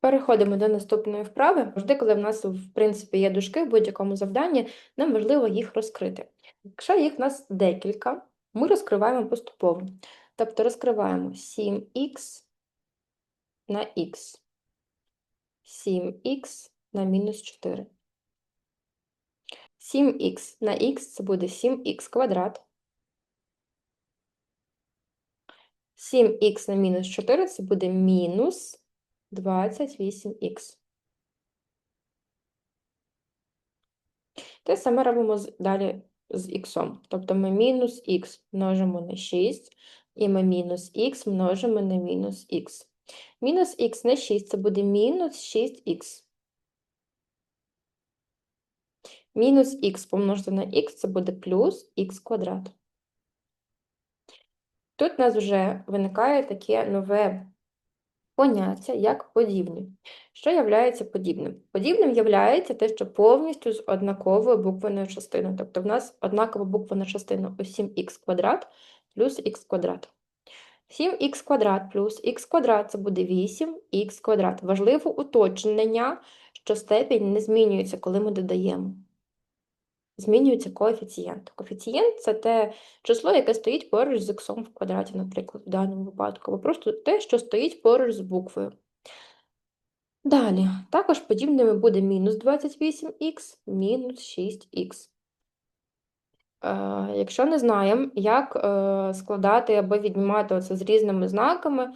Переходимо до наступної вправи. Завжди, коли в нас, в принципі, є дужки в будь-якому завданні, нам важливо їх розкрити. Якщо їх в нас декілька, ми розкриваємо поступово. Тобто розкриваємо 7х на х, 7х на мінус 4. 7х на х це буде 7х квадрат. 7х на мінус 4 це буде мінус 28х. Те саме робимо далі з х. Тобто ми мінус х множимо на 6, і ми мінус х множимо на мінус х. Мінус х на 6 це буде мінус 6х. Мінус х помножити на х це буде плюс х квадрат. Тут у нас вже виникає таке нове поняття, як подібні. Що являється подібним? Подібним являється те, що повністю з однаковою буквеною частиною. Тобто в нас однакова буквена частина у 7х квадрат плюс х квадрат. 7х квадрат плюс х квадрат це буде 8х квадрат. Важливе уточнення, що степінь не змінюється, коли ми додаємо. Змінюється коефіцієнт. Коефіцієнт це те число, яке стоїть поруч з х в квадраті, наприклад, в даному випадку, або просто те, що стоїть поруч з буквою. Далі, також подібними буде мінус 28х, мінус 6х. Е, якщо не знаємо, як е, складати або віднімати оце з різними знаками,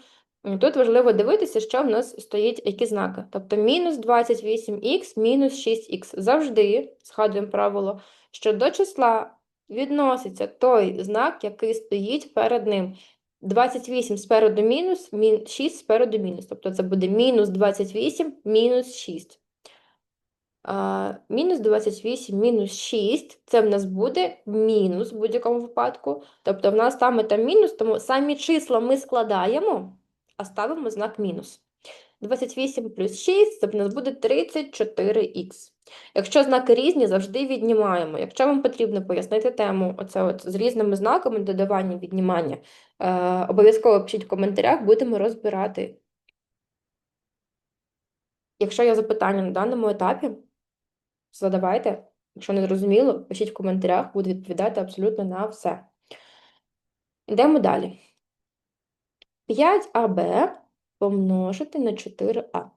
тут важливо дивитися, що в нас стоїть які знаки. Тобто мінус 28х, мінус 6х. Завжди згадуємо правило, що до числа відноситься той знак, який стоїть перед ним. 28 спереду мінус, 6 спереду мінус. Тобто це буде мінус 28, мінус 6. Мінус 28, мінус 6, це в нас буде мінус в будь-якому випадку. Тобто в нас там і там мінус, тому самі числа ми складаємо, а ставимо знак мінус. 28 плюс 6, це в нас буде 34х. Якщо знаки різні, завжди віднімаємо. Якщо вам потрібно пояснити тему оце от з різними знаками додавання, віднімання, е, обов'язково пишіть в коментарях, будемо розбирати. Якщо є запитання на даному етапі, задавайте. Якщо не зрозуміло, пишіть в коментарях, буду відповідати абсолютно на все. Йдемо далі. 5АБ помножити на 4А.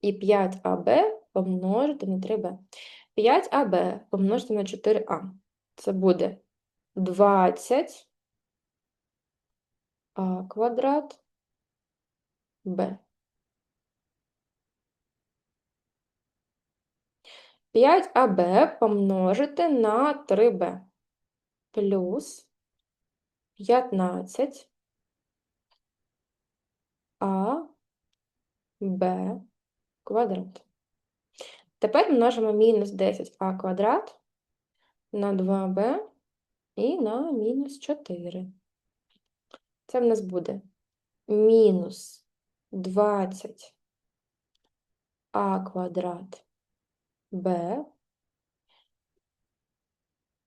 І 5АБ помножити на 3Б. 5АБ помножити на 4А. Це буде 20 А квадрат Б. 5АБ помножити на 3Б плюс 15 А Б квадрат. Тепер множимо мінус 10а квадрат на 2b і на мінус 4. Це в нас буде мінус 20 а квадрат b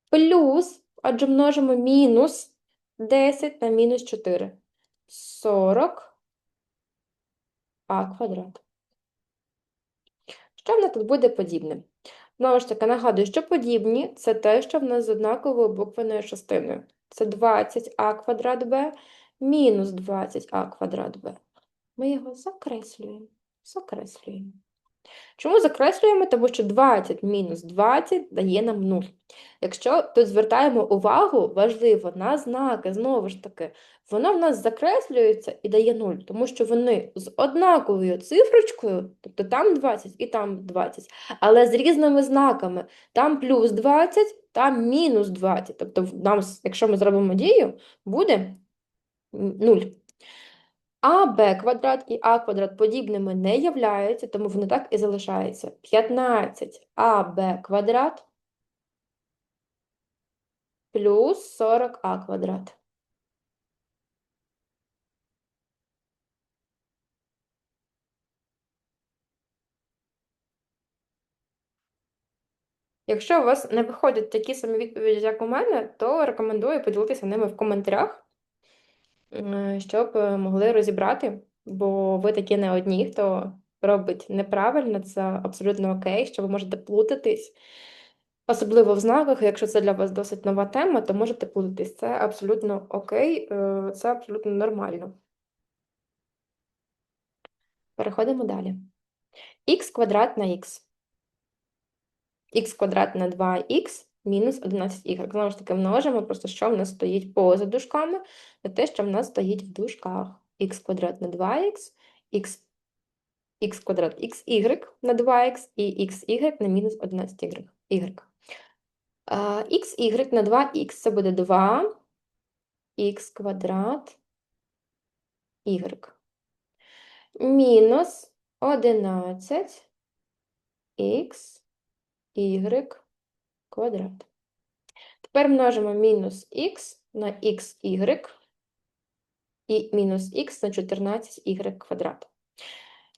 плюс, адже множимо мінус 10 на мінус 4. 40 а квадрат. Що в нас тут буде подібне? Знову ж таки, нагадую, що подібні це те, що в нас з однаковою буквеною частиною. Це 20а квадрат b мінус 20а квадрат b. Ми його закреслюємо. Закреслюємо. Чому закреслюємо? Тому що 20 мінус 20 дає нам 0. Якщо тут звертаємо увагу, важливо на знаки, знову ж таки, воно в нас закреслюється і дає 0, тому що вони з однаковою цифрочкою, тобто там 20 і там 20, але з різними знаками. Там плюс 20, там мінус 20. Тобто, нам, якщо ми зробимо дію, буде 0. А Б квадрат і А квадрат подібними не являються, тому вони так і залишаються. 15 АБ квадрат плюс 40а квадрат. Якщо у вас не виходять такі самі відповіді, як у мене, то рекомендую поділитися ними в коментарях. М, щоб е, могли розібрати, бо ви такі не одні, хто робить неправильно, це абсолютно окей, що ви можете плутатись. Особливо в знаках, якщо це для вас досить нова тема, то можете плутатись. Це абсолютно окей, е, це абсолютно нормально. Переходимо далі. х квадрат на х. х квадрат на 2х мінус 11y. Знову ж таки, множимо, просто що в нас стоїть поза дужками, на те, що в нас стоїть в дужках. х квадрат на 2х, х, квадрат xy на 2х і xy на мінус 11y. Y. А, xy на 2х це буде 2 х квадрат y. Мінус 11 х y квадрат. Тепер множимо мінус х на xy і мінус х на 14y квадрат.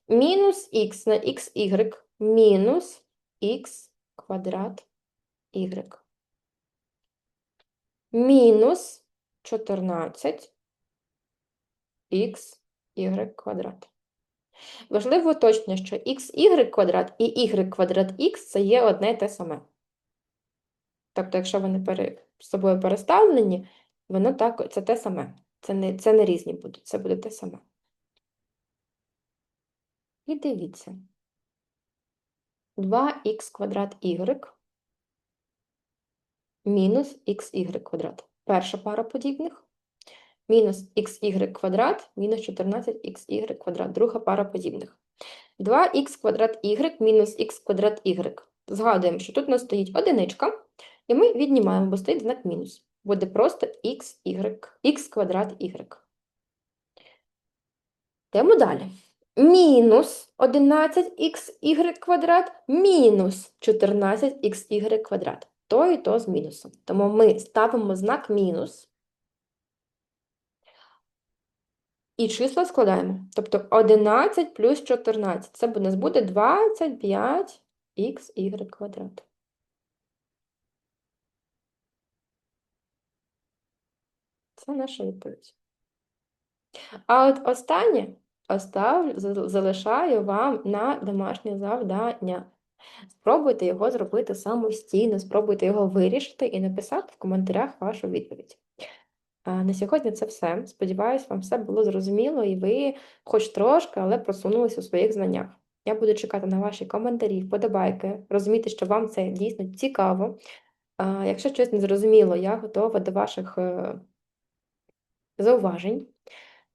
Мінус х на xy мінус х квадрат y. Мінус 14 х y квадрат. Важливо уточнення, що xy квадрат і y квадрат х це є одне і те саме. Тобто, якщо вони пере, з собою переставлені, воно так, це те саме. Це не, це не різні будуть, це буде те саме. І дивіться. 2х квадрат y мінус xy квадрат. Перша пара подібних. Мінус xy квадрат мінус 14xy квадрат. Друга пара подібних. 2х квадрат y мінус х квадрат y. Згадуємо, що тут у нас стоїть одиничка, і ми віднімаємо, бо стоїть знак мінус. Буде просто х, y, х квадрат y. Йдемо далі. Мінус 11xy квадрат мінус 14xy квадрат. То і то з мінусом. Тому ми ставимо знак мінус і числа складаємо. Тобто 11 плюс 14. Це у нас буде 25xy квадрат. Це наша відповідь. А от останнє остав, залишаю вам на домашнє завдання. Спробуйте його зробити самостійно, спробуйте його вирішити і написати в коментарях вашу відповідь. На сьогодні це все. Сподіваюсь, вам все було зрозуміло, і ви хоч трошки, але просунулись у своїх знаннях. Я буду чекати на ваші коментарі, вподобайки, розуміти, що вам це дійсно цікаво. Якщо щось не зрозуміло, я готова до ваших е, зауважень,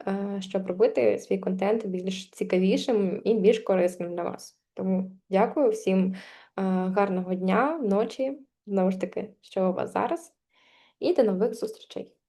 е, щоб робити свій контент більш цікавішим і більш корисним для вас. Тому дякую всім е, гарного дня, ночі, знову ж таки, що у вас зараз, і до нових зустрічей.